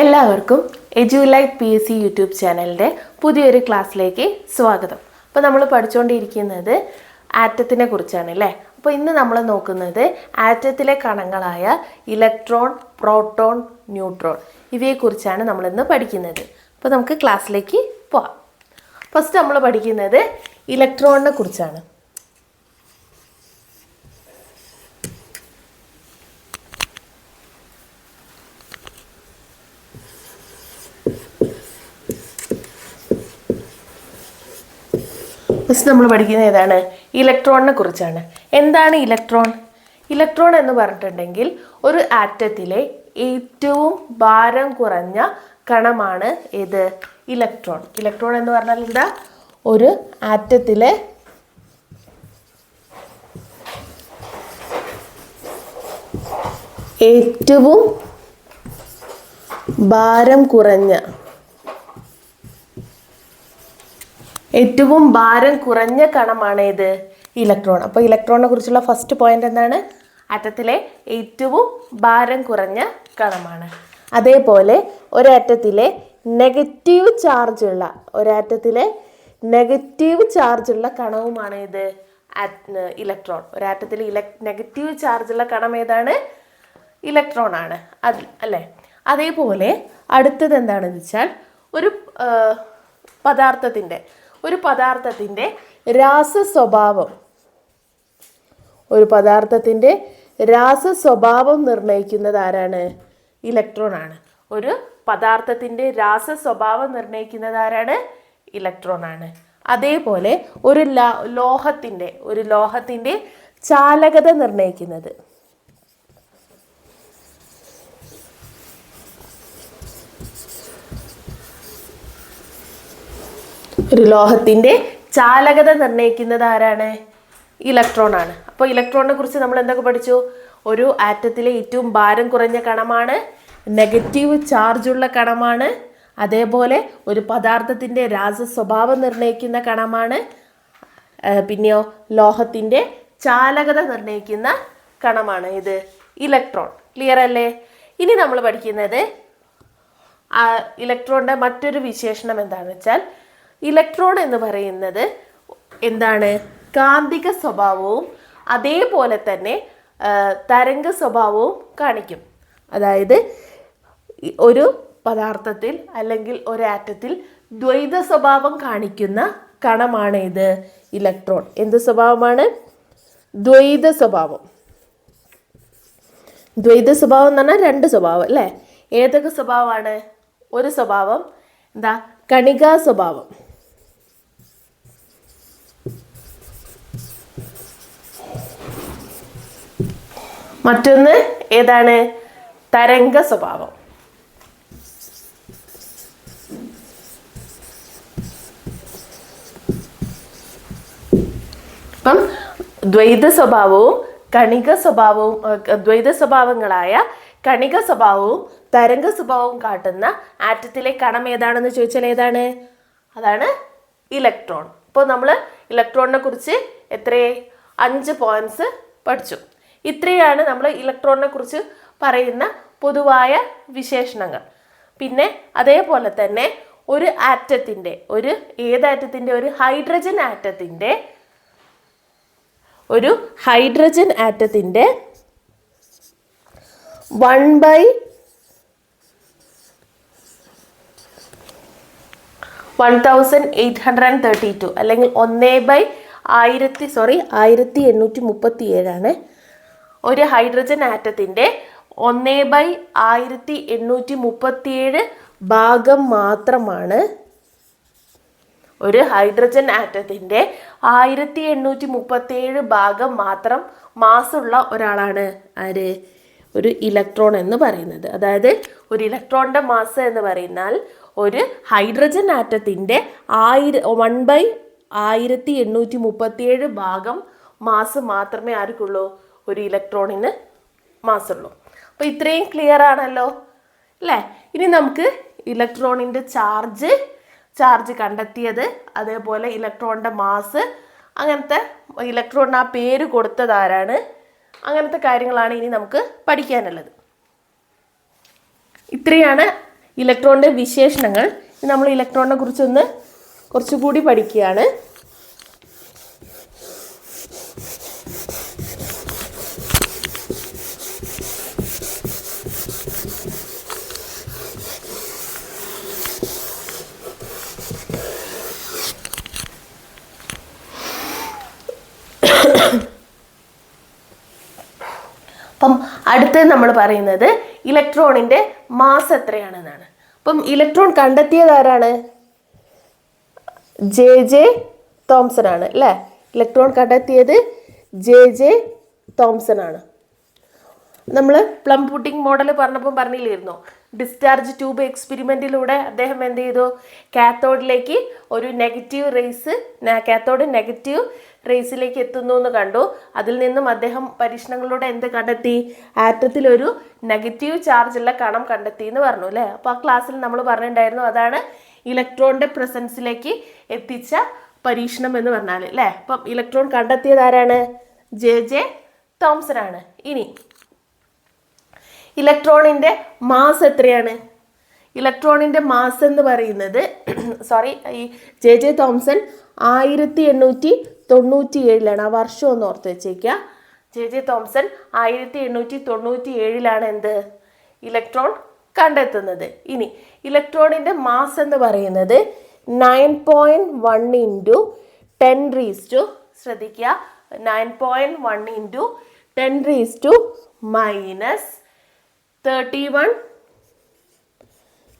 എല്ലാവർക്കും Edu Life P S C YouTube ചാനലിന്റെ പുതിയൊരു ക്ലാസ്സിലേക്ക് സ്വാഗതം. അപ്പോൾ നമ്മൾ പഠിച്ചുകൊണ്ടിരിക്കുന്നത് ആറ്റത്തിനെ കുറിച്ചാണ് അല്ലേ? അപ്പോൾ ഇന്ന് നമ്മൾ നോക്കുന്നത് ആറ്റത്തിലെ കണങ്ങളായ ഇലക്ട്രോൺ പ്രോട്ടോൺ ന്യൂട്രോൺ ഇവയെക്കുറിച്ചാണ് നമ്മളിന്ന് പഠിക്കുന്നത്. അപ്പോൾ നമുക്ക് ക്ലാസ്സിലേക്ക് പോവാം. ഫസ്റ്റ് നമ്മൾ പഠിക്കുന്നത് ഇലക്ട്രോണിനെ കുറിച്ചാണ്. ഫസ്റ്റ് നമ്മൾ പഠിക്കുന്ന ഏതാണ്? ഇലക്ട്രോണിനെ കുറിച്ചാണ്. എന്താണ് ഇലക്ട്രോൺ ഇലക്ട്രോൺ എന്ന് പറഞ്ഞിട്ടുണ്ടെങ്കിൽ ഒരു ആറ്റത്തിലെ ഏറ്റവും ഭാരം കുറഞ്ഞ കണമാണ് ഏത്? ഇലക്ട്രോൺ ഇലക്ട്രോൺ എന്ന് പറഞ്ഞാൽ എന്താ? ഒരു ആറ്റത്തിലെ ഏറ്റവും ഭാരം കുറഞ്ഞ ഏറ്റവും ഭാരം കുറഞ്ഞ കണമാണ് ഇത് ഇലക്ട്രോൺ അപ്പോൾ ഇലക്ട്രോണിനെ കുറിച്ചുള്ള ഫസ്റ്റ് പോയിന്റ് എന്താണ്? അറ്റത്തിലെ ഏറ്റവും ഭാരം കുറഞ്ഞ കണമാണ്. അതേപോലെ ഒരാറ്റത്തിലെ നെഗറ്റീവ് ചാർജുള്ള ഒരാറ്റത്തിലെ നെഗറ്റീവ് ചാർജുള്ള കണവുമാണ് ഇത് ഇലക്ട്രോൺ ഒരാറ്റത്തിലെ ഇലക് നെഗറ്റീവ് ചാർജുള്ള കണം ഏതാണ്? ഇലക്ട്രോൺ ആണ്. അത് അല്ലേ? അതേപോലെ അടുത്തത് എന്താണെന്ന് വെച്ചാൽ ഒരു പദാർത്ഥത്തിന്റെ ഒരു പദാർത്ഥത്തിന്റെ രാസ സ്വഭാവം ഒരു പദാർത്ഥത്തിന്റെ രാസ സ്വഭാവം നിർണയിക്കുന്നത് ആരാണ്? ഇലക്ട്രോൺ ആണ്. ഒരു പദാർത്ഥത്തിന്റെ രാസ സ്വഭാവം നിർണയിക്കുന്നത് ആരാണ്? ഇലക്ട്രോൺ ആണ്. അതേപോലെ ഒരു ലോഹത്തിന്റെ ഒരു ലോഹത്തിന്റെ ചാലകത നിർണയിക്കുന്നത് ഒരു ലോഹത്തിന്റെ ചാലകത നിർണയിക്കുന്നത് ആരാണ്? ഇലക്ട്രോൺ ആണ്. അപ്പോൾ ഇലക്ട്രോണിനെ കുറിച്ച് നമ്മൾ എന്തൊക്കെ പഠിച്ചു? ഒരു ആറ്റത്തിലെ ഏറ്റവും ഭാരം കുറഞ്ഞ കണമാണ് നെഗറ്റീവ് ചാർജുള്ള കണമാണ് അതേപോലെ ഒരു പദാർത്ഥത്തിന്റെ രാസ സ്വഭാവം നിർണയിക്കുന്ന കണമാണ് പിന്നെയോ ലോഹത്തിന്റെ ചാലകത നിർണയിക്കുന്ന കണമാണ് ഇത്. ഇലക്ട്രോൺ. ക്ലിയർ അല്ലേ? ഇനി നമ്മൾ പഠിക്കുന്നത് ഇലക്ട്രോണിന്റെ മറ്റൊരു വിശേഷണം എന്താണെന്ന് വെച്ചാൽ ഇലക്ട്രോൺ എന്ന് പറയുന്നത് എന്താണ്? കാന്തിക സ്വഭാവവും അതേപോലെ തന്നെ തരംഗ സ്വഭാവവും കാണിക്കും. അതായത് ഒരു പദാർത്ഥത്തിൽ അല്ലെങ്കിൽ ഒരാറ്റത്തിൽ ദ്വൈത സ്വഭാവം കാണിക്കുന്ന കണമാണ് ഇത് ഇലക്ട്രോൺ. എന്ത് സ്വഭാവമാണ്? ദ്വൈത സ്വഭാവം. ദ്വൈത സ്വഭാവം എന്ന് പറഞ്ഞാൽ രണ്ട് സ്വഭാവം അല്ലേ? ഏതൊക്കെ സ്വഭാവമാണ്? ഒരു സ്വഭാവം എന്താ? കണികാ സ്വഭാവം. മറ്റൊന്ന് ഏതാണ്? തരംഗ സ്വഭാവം. അപ്പം ദ്വൈത സ്വഭാവവും കണിക സ്വഭാവവും ദ്വൈത സ്വഭാവങ്ങളായ കണിക സ്വഭാവവും തരംഗ സ്വഭാവവും കാട്ടുന്ന ആറ്റത്തിലെ കണം ഏതാണെന്ന് ചോദിച്ചാൽ ഏതാണ്? അതാണ് ഇലക്ട്രോൺ. ഇപ്പോൾ നമ്മൾ ഇലക്ട്രോണിനെ കുറിച്ച് എത്രയേ അഞ്ച് പോയിന്റ്സ് പഠിച്ചു. ഇത്രയാണ് നമ്മൾ ഇലക്ട്രോണിനെ കുറിച്ച് പറയുന്ന പൊതുവായ വിശേഷണങ്ങൾ. പിന്നെ അതേപോലെ തന്നെ ഒരു ആറ്റത്തിന്റെ ഒരു ഏത് ആറ്റത്തിന്റെ ഒരു ഹൈഡ്രജൻ ആറ്റത്തിന്റെ ഒരു hydrogen ആറ്റത്തിന്റെ one by one thousand eight hundred and thirty two അല്ലെങ്കിൽ ഒന്നേ ബൈ ആയിരത്തി സോറി ആയിരത്തി എണ്ണൂറ്റി മുപ്പത്തി ഏഴാണ് ഒരു ഹൈഡ്രജൻ ആറ്റത്തിന്റെ ഒന്നേ ബൈ ആയിരത്തി എണ്ണൂറ്റി മുപ്പത്തിയേഴ് ഭാഗം മാത്രമാണ് ഒരു ഹൈഡ്രജൻ ആറ്റത്തിന്റെ ആയിരത്തി എണ്ണൂറ്റി മുപ്പത്തിയേഴ് ഭാഗം മാത്രം മാസുള്ള ഒരാളാണ് ആര്? ഒരു ഇലക്ട്രോൺ എന്ന് പറയുന്നത്. അതായത് ഒരു ഇലക്ട്രോണിന്റെ മാസ് എന്ന് പറയുന്നാൽ ഒരു ഹൈഡ്രജൻ ആറ്റത്തിന്റെ ആയിര വൺ ബൈ ആയിരത്തി എണ്ണൂറ്റി മുപ്പത്തിയേഴ് ഭാഗം മാസ് മാത്രമേ ആർക്കുള്ളൂ. ഒരു ഇലക്ട്രോണിന് മാസുള്ളൂ. അപ്പോൾ ഇത്രയും ക്ലിയർ ആണല്ലോ? അല്ലേ? ഇനി നമുക്ക് ഇലക്ട്രോണിന്റെ ചാർജ് ചാർജ് കണ്ടെത്തിയത് അതേപോലെ ഇലക്ട്രോണിന്റെ മാസ് അങ്ങനത്തെ ഇലക്ട്രോണിന് ആ പേര് കൊടുത്തതാരാണ് അങ്ങനത്തെ കാര്യങ്ങളാണ് ഇനി നമുക്ക് പഠിക്കാനുള്ളത്. ഇത്രയാണ് ഇലക്ട്രോണിന്റെ വിശേഷണങ്ങൾ. നമ്മൾ ഇലക്ട്രോണിനെ കുറിച്ചൊന്ന് കുറച്ചുകൂടി പഠിക്കുകയാണ് അപ്പം അടുത്തത് നമ്മൾ പറയുന്നത് ഇലക്ട്രോണിന്റെ മാസ് എത്രയാണെന്നാണ്. അപ്പം ഇലക്ട്രോൺ കണ്ടെത്തിയത് ആരാണ്? ജെ ജെ തോംസൺ ആണ് അല്ലേ? ഇലക്ട്രോൺ കണ്ടെത്തിയത് ജെ ജെ തോംസൺ ആണ് നമ്മൾ പ്ലം പുട്ടിംഗ് മോഡൽ പറഞ്ഞപ്പോൾ പറഞ്ഞില്ലായിരുന്നു? ഡിസ്ചാർജ് ട്യൂബ് എക്സ്പെരിമെന്റിലൂടെ അദ്ദേഹം എന്ത് ചെയ്തു? കാത്തോഡിലേക്ക് ഒരു നെഗറ്റീവ് റേസ് കാത്തോഡ് നെഗറ്റീവ് റേസിലേക്ക് എത്തുന്നു എന്ന് കണ്ടു. അതിൽ നിന്നും അദ്ദേഹം പരീക്ഷണങ്ങളിലൂടെ എന്ത് കണ്ടെത്തി? ആറ്റത്തിൽ ഒരു നെഗറ്റീവ് ചാർജുള്ള കണം കണ്ടെത്തി എന്ന് പറഞ്ഞു അല്ലേ? അപ്പോൾ ആ ക്ലാസ്സിൽ നമ്മൾ പറഞ്ഞിട്ടുണ്ടായിരുന്നു അതാണ് ഇലക്ട്രോണിന്റെ പ്രസൻസിലേക്ക് എത്തിച്ച പരീക്ഷണം എന്ന് പറഞ്ഞാൽ അല്ലേ? അപ്പം ഇലക്ട്രോൺ കണ്ടെത്തിയത് ആരാണ്? ജെ ജെ തോംസൺ ആണ്. ഇനി ഇലക്ട്രോണിന്റെ മാസ് എത്രയാണ്? ഇലക്ട്രോണിന്റെ മാസ് എന്ന് പറയുന്നത് സോറി ഈ ജെ ജെ തോംസൺ ആയിരത്തി എണ്ണൂറ്റി തൊണ്ണൂറ്റി ഏഴിലാണ് ആ വർഷം ഒന്ന് ഓർത്ത് വെച്ചേക്കുക ജെ ജെ തോംസൺ ആയിരത്തി എണ്ണൂറ്റി തൊണ്ണൂറ്റി ഏഴിലാണ് എന്ത്? ഇലക്ട്രോൺ കണ്ടെത്തുന്നത്. ഇനി ഇലക്ട്രോണിന്റെ മാസ് എന്ന് പറയുന്നത് nine point one into ten raise to ശ്രദ്ധിക്കുക nine point one into ten raise to minus thirty one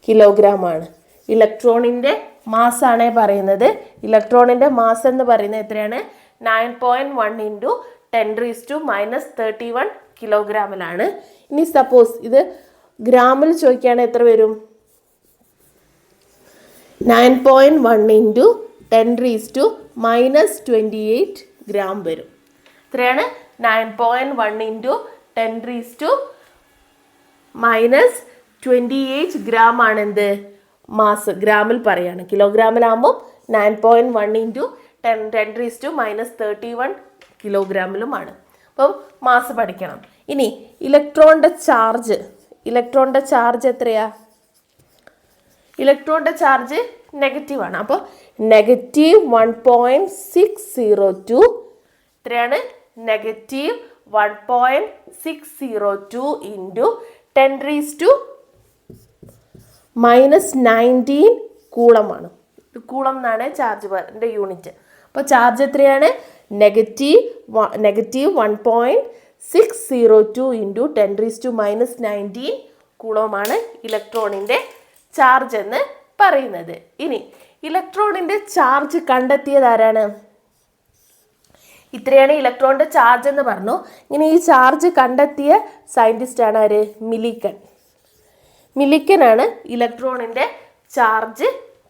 kilogram ആണ്. ഇലക്ട്രോണിന്റെ മാസ് ആണ് പറയുന്നത്. ഇലക്ട്രോണിന്റെ മാസ് എന്ന് പറയുന്നത് എത്രയാണ്? Nine point one into ten raise to minus thirty one കിലോഗ്രാമിലാണ് ഇനി സപ്പോസ് ഇത് ഗ്രാമിൽ ചോദിക്കുകയാണെങ്കിൽ എത്ര വരും? Nine point one into ten raise to minus twenty eight gram വരും. എത്രയാണ്? Nine point one into ten raise to minus twenty eight gram ആണ് എന്ത്? മാസ് ഗ്രാമിൽ പറയുകയാണ് കിലോഗ്രാമിലാകുമ്പോൾ nine point one into ten ten raise to minus thirty one കിലോഗ്രാമിലുമാണ് അപ്പം mass പഠിക്കണം. ഇനി ഇലക്ട്രോണിന്റെ ചാർജ് ഇലക്ട്രോണിന്റെ ചാർജ് എത്രയാ? ഇലക്ട്രോണിന്റെ ചാർജ് നെഗറ്റീവാണ് അപ്പോൾ negative one point six zero two ഇത്രയാണ് negative one point six zero two into ten raise to minus nineteen കൂളമാണ്. Coulomb എന്നാണ് ചാർജ് യൂണിറ്റ്. അപ്പോൾ ചാർജ് എത്രയാണ്? Negative negative one point six zero two into ten raise to minus nineteen കൂളമാണ് ഇലക്ട്രോണിന്റെ charge എന്ന് പറയുന്നത്. ഇനി ഇലക്ട്രോണിന്റെ charge കണ്ടെത്തിയത് ആരാണ്? ഇത്രയാണ് ഇലക്ട്രോണിന്റെ ചാർജ് എന്ന് പറഞ്ഞു. ഇങ്ങനെ ഈ ചാർജ് കണ്ടെത്തിയ സയന്റിസ്റ്റാണ് ആര്? മിലിക്കൻ മിലിക്കനാണ് ഇലക്ട്രോണിന്റെ ചാർജ്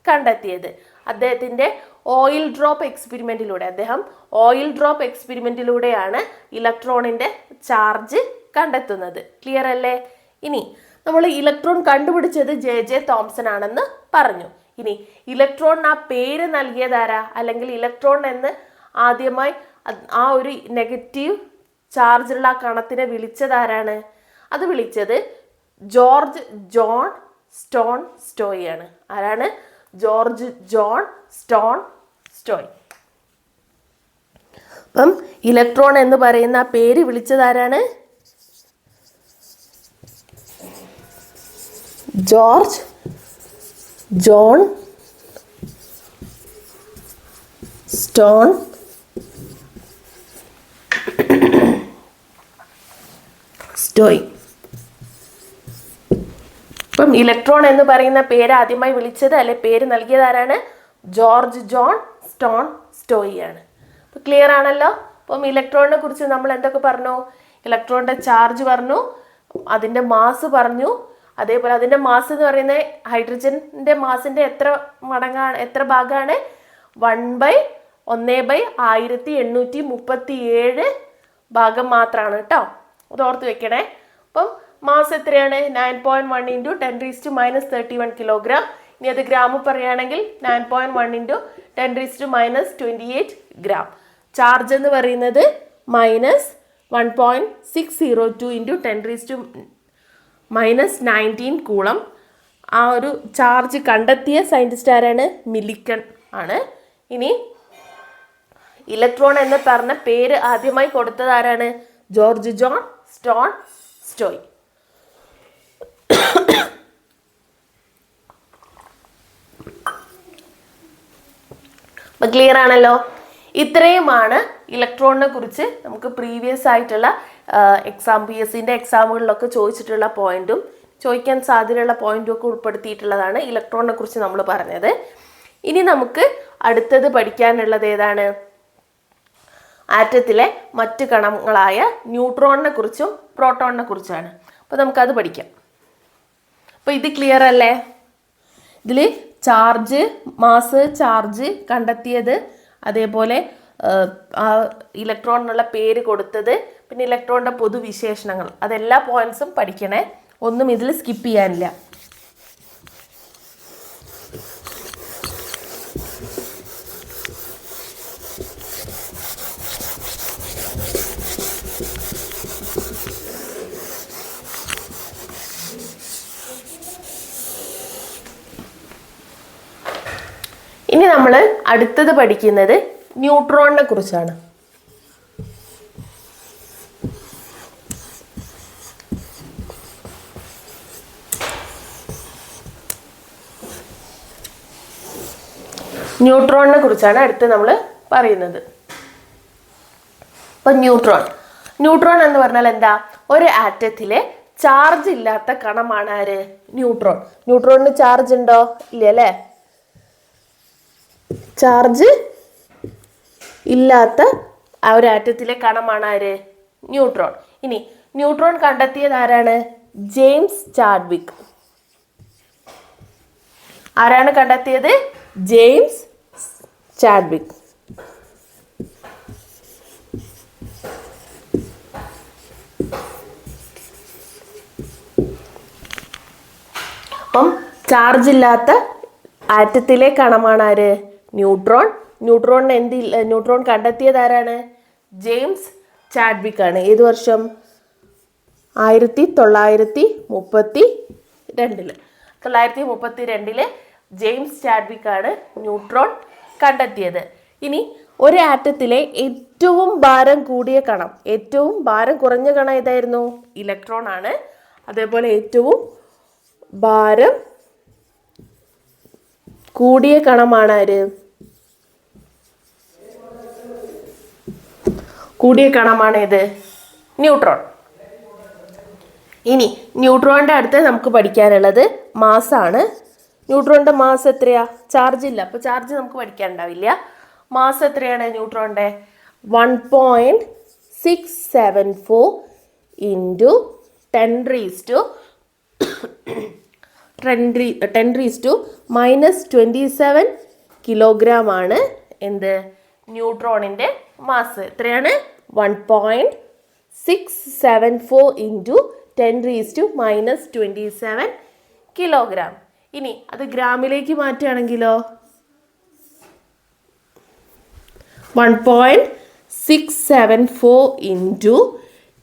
കണ്ടെത്തിയത്. അദ്ദേഹത്തിന്റെ ഓയിൽ ഡ്രോപ്പ് എക്സ്പെരിമെന്റിലൂടെ അദ്ദേഹം ഓയിൽ ഡ്രോപ്പ് എക്സ്പെരിമെന്റിലൂടെയാണ് ഇലക്ട്രോണിന്റെ ചാർജ് കണ്ടെത്തുന്നത്. ക്ലിയർ അല്ലേ? ഇനി നമ്മൾ ഇലക്ട്രോൺ കണ്ടുപിടിച്ചത് ജെ ജെ തോംസൺ ആണെന്ന് പറഞ്ഞു. ഇനി ഇലക്ട്രോൺ ആ പേര് നൽകിയതാരാ അല്ലെങ്കിൽ ഇലക്ട്രോൺ എന്ന് ആദ്യമായി ആ ഒരു നെഗറ്റീവ് ചാർജുള്ള ആ കണത്തിനെ വിളിച്ചതാരാണ് അത് വിളിച്ചത് ജോർജ് ജോൺ സ്റ്റോൺ സ്റ്റോയി ആണ്. ആരാണ്? George Johnstone Stoney. അപ്പം ഇലക്ട്രോൺ എന്ന് പറയുന്ന പേര് വിളിച്ചത് ആരാണ്? George Johnstone Stoney. ഇപ്പം ഇലക്ട്രോൺ എന്ന് പറയുന്ന പേര് ആദ്യമായി വിളിച്ചത് അല്ലെ പേര് നൽകിയത് ആരാണ്? ജോർജ് ജോൺ സ്റ്റോൺ സ്റ്റോയി ആണ് അപ്പോൾ ക്ലിയർ ആണല്ലോ? അപ്പം ഇലക്ട്രോണിനെ കുറിച്ച് നമ്മൾ എന്തൊക്കെ പറഞ്ഞു? ഇലക്ട്രോണിന്റെ ചാർജ് പറഞ്ഞു അതിന്റെ മാസ് പറഞ്ഞു. അതേപോലെ അതിന്റെ മാസ് എന്ന് പറയുന്നത് ഹൈഡ്രജന്റെ മാസിന്റെ എത്ര മടങ്ങാണ് എത്ര ഭാഗമാണ് വൺ ബൈ ഒന്നേ ബൈ ആയിരത്തി എണ്ണൂറ്റി മുപ്പത്തി ഏഴ് ഭാഗം മാത്രമാണ് കേട്ടോ. അത് ഓർത്ത് വെക്കണേ. അപ്പം മാസ് എത്രയാണ്? Nine point one into ten raise to minus thirty one kilogram ഇനി അത് ഗ്രാം പറയുകയാണെങ്കിൽ nine point one into ten raise to minus twenty eight gram charge എന്ന് പറയുന്നത് minus one point six zero two into ten raise to minus nineteen coulomb. ആ ഒരു charge കണ്ടെത്തിയ scientist ആരാണ്? മിലിക്കൺ ആണ്. ഇനി ഇലക്ട്രോൺ എന്ന് പറഞ്ഞ പേര് ആദ്യമായി കൊടുത്തത് ആരാണ്? George Johnstone Stoney. അപ്പം ക്ലിയർ ആണല്ലോ? ഇത്രയുമാണ് ഇലക്ട്രോണിനെ കുറിച്ച് നമുക്ക് പ്രീവിയസ് ആയിട്ടുള്ള എക്സാം പി എസ് സിന്റെ എക്സാമുകളിലൊക്കെ ചോദിച്ചിട്ടുള്ള പോയിന്റും ചോദിക്കാൻ സാധ്യതയുള്ള പോയിന്റും ഒക്കെ ഉൾപ്പെടുത്തിയിട്ടുള്ളതാണ് ഇലക്ട്രോണിനെ കുറിച്ച് നമ്മൾ പറഞ്ഞത്. ഇനി നമുക്ക് അടുത്തത് പഠിക്കാനുള്ളത് ഏതാണ്? ആറ്റത്തിലെ മറ്റ് കണങ്ങളായ ന്യൂട്രോണിനെ കുറിച്ചും പ്രോട്ടോണിനെ കുറിച്ചുമാണ്. അപ്പോൾ നമുക്കത് പഠിക്കാം. അപ്പോൾ ഇത് ക്ലിയർ അല്ലേ? ഇതിൽ ചാർജ് മാസ് ചാർജ് കണ്ടെത്തിയത്. അതേപോലെ ആ ഇലക്ട്രോണിനുള്ള പേര് കൊടുത്തത്. പിന്നെ ഇലക്ട്രോണിന്റെ പൊതുവിശേഷണങ്ങൾ. അതെല്ലാ പോയിന്റ്സും പഠിക്കണേ. ഒന്നും ഇതിൽ സ്കിപ്പ് ചെയ്യാനില്ല. ഇനി നമ്മൾ അടുത്തത് പഠിക്കുന്നത് ന്യൂട്രോണിനെ കുറിച്ചാണ്. ന്യൂട്രോണിനെ കുറിച്ചാണ് അടുത്ത് നമ്മൾ പറയുന്നത്. ഇപ്പൊ ന്യൂട്രോൺ. ന്യൂട്രോൺ എന്ന് പറഞ്ഞാൽ എന്താ? ഒരു ആറ്റത്തിലെ ചാർജ് ഇല്ലാത്ത കണമാണ് ആര്? ന്യൂട്രോൺ. ന്യൂട്രോണിന് ചാർജ് ഉണ്ടോ? ഇല്ല അല്ലേ? ചാർജ് ഇല്ലാത്ത ആ ഒരു ആറ്റത്തിലെ കണമാണ് ആര്? ന്യൂട്രോൺ. ഇനി ന്യൂട്രോൺ കണ്ടെത്തിയത് ആരാണ്? James Chadwick. ആരാണ് കണ്ടെത്തിയത്? James Chadwick. അപ്പം ചാർജ് ഇല്ലാത്ത ആറ്റത്തിലെ കണമാണ് ആര്? ന്യൂട്രോൺ. ന്യൂട്രോണിന് എന്ത് ന്യൂട്രോൺ കണ്ടെത്തിയത് ആരാണ്? ജെയിംസ് ചാഡ്വിക് ആണ് ഏത് വർഷം? ആയിരത്തി തൊള്ളായിരത്തി മുപ്പത്തി രണ്ടിൽ തൊള്ളായിരത്തി മുപ്പത്തി രണ്ടിൽ ജെയിംസ് ചാഡ്വിക് ആണ് ന്യൂട്രോൺ കണ്ടെത്തിയത്. ഇനി ഒരു ആറ്റത്തിലെ ഏറ്റവും ഭാരം കൂടിയ കണം ഏറ്റവും ഭാരം കുറഞ്ഞ കണം ഏതായിരുന്നു? ഇലക്ട്രോൺ ആണ്. അതേപോലെ ഏറ്റവും ഭാരം കൂടിയ കണമാണ് ആര്? കൂടിയ കണമാണ് ഇത് ന്യൂട്രോൺ. ഇനി ന്യൂട്രോണിന്റെ അടുത്ത് നമുക്ക് പഠിക്കാനുള്ളത് മാസാണ്. ന്യൂട്രോണിന്റെ മാസ് എത്രയാ? ചാർജ് ഇല്ല. അപ്പോൾ ചാർജ് നമുക്ക് പഠിക്കാനുണ്ടാവില്ല. മാസ് എത്രയാണ് ന്യൂട്രോണിന്റെ one point six seven four into ten raise to ten raise to minus twenty seven kilogram ആണ് എന്ത്? ന്യൂട്രോണിന്റെ മാസ് എത്രയാണ്? One point six seven four into ten raise to minus twenty seven kilogram ഇനി അത് ഗ്രാമിലേക്ക് മാറ്റുകയാണെങ്കിലോ? One point six seven four into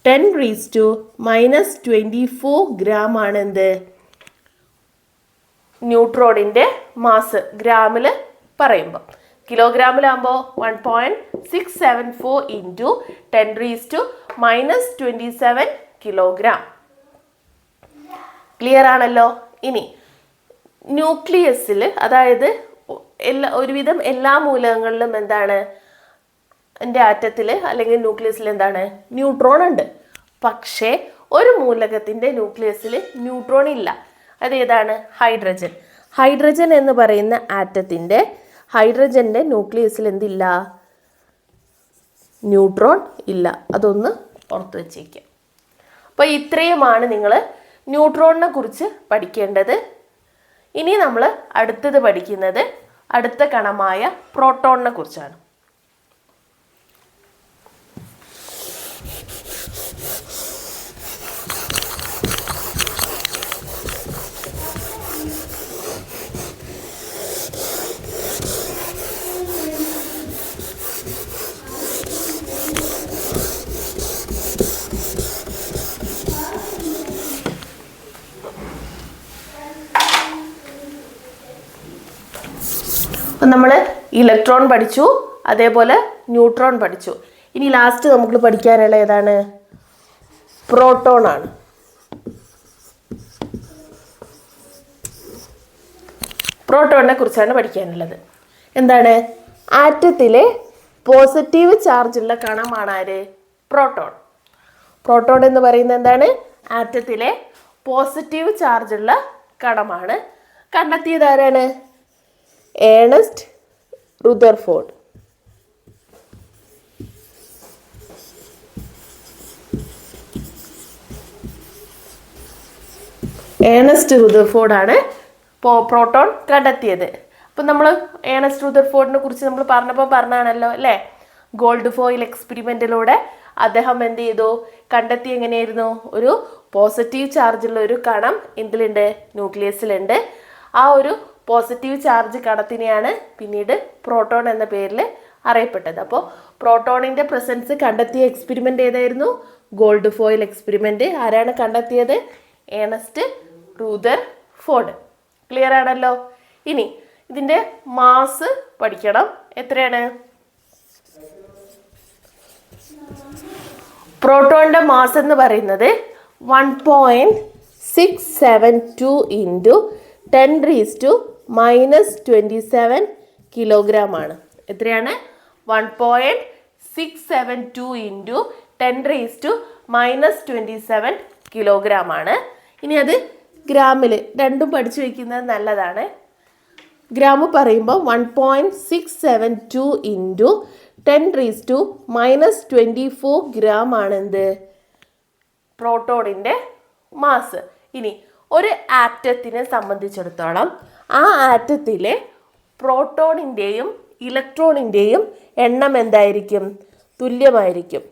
ten raise to minus twenty four gram ആണ് എന്ത്? ന്യൂട്രോണിന്റെ മാസ് ഗ്രാമിൽ പറയുമ്പോൾ കിലോഗ്രാമിലാകുമ്പോൾ one point six seven four into ten raise to minus twenty seven kilogram clear ആണല്ലോ? ഇനി ന്യൂക്ലിയസിൽ അതായത് എല്ലാ ഒരുവിധം എല്ലാ മൂലകങ്ങളിലും എന്താണ്? എന്റെ ആറ്റത്തിൽ അല്ലെങ്കിൽ ന്യൂക്ലിയസിൽ എന്താണ്? ന്യൂട്രോൺ ഉണ്ട്. പക്ഷേ ഒരു മൂലകത്തിന്റെ ന്യൂക്ലിയസിൽ ന്യൂട്രോൺ ഇല്ല. അത് ഏതാണ് ഹൈഡ്രജൻ. ഹൈഡ്രജൻ എന്ന് പറയുന്ന ആറ്റത്തിന്റെ ഹൈഡ്രജന്റെ ന്യൂക്ലിയസിൽ എന്തില്ല? ന്യൂട്രോൺ ഇല്ല. അതൊന്ന് ഓർത്ത് വെച്ചേക്കുക അപ്പോൾ ഇത്രയുമാണ് നിങ്ങൾ ന്യൂട്രോണിനെ കുറിച്ച് പഠിക്കേണ്ടത്. ഇനി നമ്മൾ അടുത്തത് പഠിക്കുന്നത് അടുത്ത കണമായ പ്രോട്ടോണിനെ കുറിച്ചാണ്. അപ്പം നമ്മൾ ഇലക്ട്രോൺ പഠിച്ചു അതേപോലെ ന്യൂട്രോൺ പഠിച്ചു. ഇനി ലാസ്റ്റ് നമുക്ക് പഠിക്കാനുള്ള ഏതാണ്? പ്രോട്ടോൺ ആണ്. പ്രോട്ടോണിനെ കുറിച്ചാണ് പഠിക്കാനുള്ളത്. എന്താണ്? ആറ്റത്തിലെ പോസിറ്റീവ് ചാർജുള്ള കണമാണ് ആര്? പ്രോട്ടോൺ പ്രോട്ടോൺ എന്ന് പറയുന്നത് എന്താണ്? ആറ്റത്തിലെ പോസിറ്റീവ് ചാർജുള്ള കണമാണ്. കണ്ടെത്തിയത് ആരാണ്? Ernest Rutherford. ഏണസ്റ്റ് റുദർഫോർഡാണ് പ്രോട്ടോൺ കണ്ടെത്തിയത്. അപ്പം നമ്മൾ ഏണസ്റ്റ് റുദർഫോർഡിനെ കുറിച്ച് നമ്മൾ പറഞ്ഞപ്പോൾ പറഞ്ഞാണല്ലോ അല്ലേ? ഗോൾഡ് ഫോയിൽ എക്സ്പെരിമെന്റിലൂടെ അദ്ദേഹം എന്ത് ചെയ്തു? കണ്ടെത്തി എങ്ങനെയായിരുന്നു? ഒരു പോസിറ്റീവ് ചാർജുള്ള ഒരു കണം എന്തിലുണ്ട് ന്യൂക്ലിയസിലുണ്ട്. ആ ഒരു പോസിറ്റീവ് ചാർജ് കടത്തിനെയാണ് പിന്നീട് പ്രോട്ടോൺ എന്ന പേരിൽ അറിയപ്പെട്ടത്. അപ്പോൾ പ്രോട്ടോണിന്റെ പ്രസൻസ് കണ്ടെത്തിയ എക്സ്പെരിമെന്റ് ഏതായിരുന്നു? ഗോൾഡ് ഫോയിൽ എക്സ്പെരിമെന്റ് ആരാണ് കണ്ടെത്തിയത്? Ernest റൂദർ Ford. ക്ലിയർ ആണല്ലോ? ഇനി ഇതിന്റെ മാസ് പഠിക്കണം. എത്രയാണ്? പ്രോട്ടോണിന്റെ മാസ് എന്ന് പറയുന്നത് one point six seven two into ten raise to minus twenty seven kilogram ആണ്. എത്രയാണ്? One point six seven two into ten raise to minus twenty seven kilogram ആണ്. ഇനി അത് ഗ്രാമിൽ രണ്ടും പഠിച്ചു വയ്ക്കുന്നത് നല്ലതാണ്. ഗ്രാമ് പറയുമ്പോൾ one point six seven two into ten raise two minus twenty four gram ആണെന്ത് പ്രോട്ടോണിന്റെ മാസ് ഇനി ഒരു ആറ്റത്തിനെ സംബന്ധിച്ചിടത്തോളം ആ ആറ്റത്തിലെ പ്രോട്ടോണിന്റെയും ഇലക്ട്രോണിന്റെയും എണ്ണം എന്തായിരിക്കും? തുല്യമായിരിക്കും.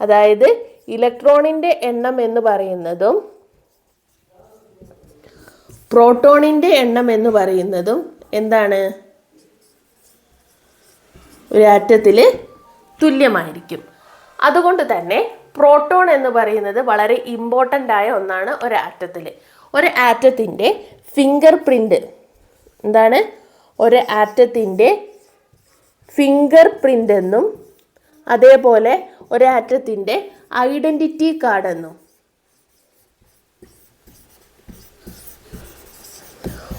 അതായത് ഇലക്ട്രോണിന്റെ എണ്ണം എന്ന് പറയുന്നതും പ്രോട്ടോണിന്റെ എണ്ണം എന്ന് പറയുന്നതും എന്താണ്? ഒരു ആറ്റത്തിൽ തുല്യമായിരിക്കും. അതുകൊണ്ട് തന്നെ പ്രോട്ടോൺ എന്ന് പറയുന്നത് വളരെ ഇമ്പോർട്ടന്റ് ആയ ഒന്നാണ് ഒരു ആറ്റത്തിൽ ഒരു ആറ്റത്തിന്റെ ഫിംഗർ പ്രിന്റ് എന്താണ്? ഒരു ആറ്റത്തിന്റെ ഫിംഗർ പ്രിന്റ് എന്നും അതേപോലെ ഒരു ആറ്റത്തിന്റെ ഐഡന്റിറ്റി കാർഡ് എന്നും.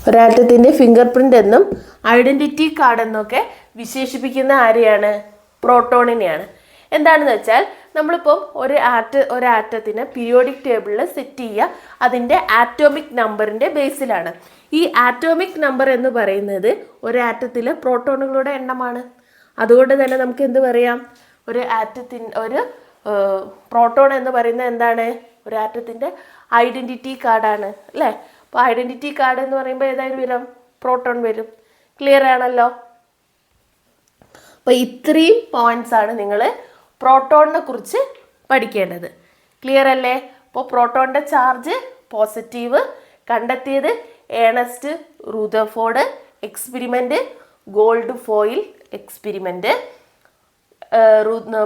ഒരാറ്റത്തിന്റെ ഫിംഗർ പ്രിന്റ് എന്നും ഐഡന്റിറ്റി കാർഡ് എന്നൊക്കെ വിശേഷിപ്പിക്കുന്ന ആരെയാണ്? പ്രോട്ടോണിനെയാണ്. എന്താണെന്ന് വെച്ചാൽ നമ്മളിപ്പം ഒരു ആറ്റ ഒരു ആറ്റത്തിന് പീരിയോഡിക് ടേബിളിൽ സെറ്റ് ചെയ്യുക അതിന്റെ ആറ്റോമിക് നമ്പറിന്റെ ബേസിലാണ് ഈ ആറ്റോമിക് നമ്പർ എന്ന് പറയുന്നത് ഒരു ആറ്റത്തിലെ പ്രോട്ടോണുകളുടെ എണ്ണമാണ്. അതുകൊണ്ട് തന്നെ നമുക്ക് എന്ത് പറയാം? ഒരു ആറ്റത്തിൻ ഒരു പ്രോട്ടോൺ എന്ന് പറയുന്നത് എന്താണ്? ഒരു ആറ്റത്തിന്റെ ഐഡന്റിറ്റി കാർഡാണ് അല്ലേ? അപ്പോൾ ഐഡന്റിറ്റി കാർഡ് എന്ന് പറയുമ്പോൾ ഏതായാലും വരും? പ്രോട്ടോൺ വരും. ക്ലിയർ ആണല്ലോ? അപ്പോൾ ഇത്രയും പോയിന്റ്സ് ആണ് നിങ്ങൾ പ്രോട്ടോണിനെ കുറിച്ച് പഠിക്കേണ്ടത്. ക്ലിയർ അല്ലേ? അപ്പോൾ പ്രോട്ടോണിന്റെ ചാർജ് പോസിറ്റീവ് കണ്ടെത്തിയത് Ernest Rutherford experiment gold foil experiment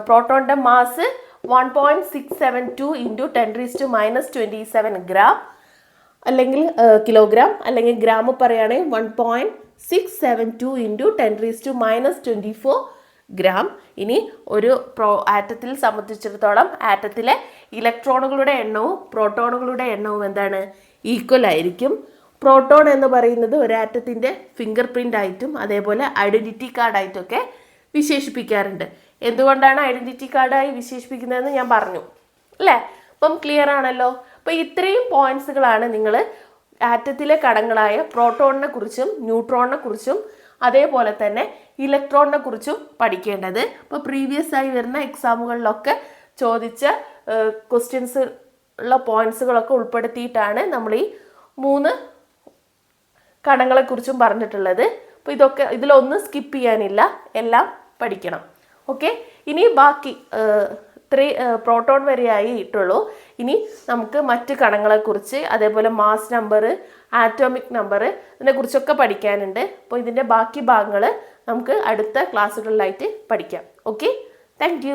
പ്രോട്ടോണിന്റെ mass one point six seven two into ten raise to minus twenty seven gram അല്ലെങ്കിൽ കിലോഗ്രാം അല്ലെങ്കിൽ ഗ്രാം പറയുകയാണെങ്കിൽ one point six seven two into ten raise to minus twenty four gram ഇനി ഒരു pro ആറ്റത്തിൽ സംബന്ധിച്ചിടത്തോളം ആറ്റത്തിലെ ഇലക്ട്രോണുകളുടെ എണ്ണവും പ്രോട്ടോണുകളുടെ എണ്ണവും എന്താണ്? ഈക്വൽ ആയിരിക്കും. പ്രോട്ടോൺ എന്ന് പറയുന്നത് ഒരു ആറ്റത്തിന്റെ ഫിംഗർ പ്രിന്റ് ആയിട്ടും അതേപോലെ ഐഡന്റിറ്റി കാർഡായിട്ടൊക്കെ വിശേഷിപ്പിക്കാറുണ്ട്. എന്തുകൊണ്ടാണ് ഐഡന്റിറ്റി കാർഡായി വിശേഷിപ്പിക്കുന്നതെന്ന് ഞാൻ പറഞ്ഞു. അല്ലേ? അപ്പം ക്ലിയർ ആണല്ലോ? അപ്പോൾ ഇത്രയും പോയിന്റ്സുകളാണ് നിങ്ങൾ ആറ്റത്തിലെ കടങ്ങളായ പ്രോട്ടോണിനെ കുറിച്ചും ന്യൂട്രോണിനെ കുറിച്ചും അതേപോലെ തന്നെ ഇലക്ട്രോണിനെ കുറിച്ചും പഠിക്കേണ്ടത്. അപ്പോൾ പ്രീവിയസ് ആയി വരുന്ന എക്സാമുകളിലൊക്കെ ചോദിച്ച ക്വസ്റ്റ്യൻസ് ഉള്ള പോയിന്റ്സുകളൊക്കെ ഉൾപ്പെടുത്തിയിട്ടാണ് നമ്മൾ ഈ മൂന്ന് കണങ്ങളെക്കുറിച്ചും പറഞ്ഞിട്ടുള്ളത്. അപ്പോൾ ഇതൊക്കെ ഇതിലൊന്നും സ്കിപ്പ് ചെയ്യാനില്ല. എല്ലാം പഠിക്കണം. ഓക്കെ ഇനി ബാക്കി ത്രീ പ്രോട്ടോൺ വരെ ആയിട്ടുള്ളൂ. ഇനി നമുക്ക് മറ്റ് കണങ്ങളെക്കുറിച്ച് അതേപോലെ മാസ് നമ്പർ ആറ്റോമിക് നമ്പർ ഇതിനെക്കുറിച്ചൊക്കെ പഠിക്കാനുണ്ട്. അപ്പോൾ ഇതിന്റെ ബാക്കി ഭാഗങ്ങൾ നമുക്ക് അടുത്ത ക്ലാസ്സുകളിലായിട്ട് പഠിക്കാം. Okay thank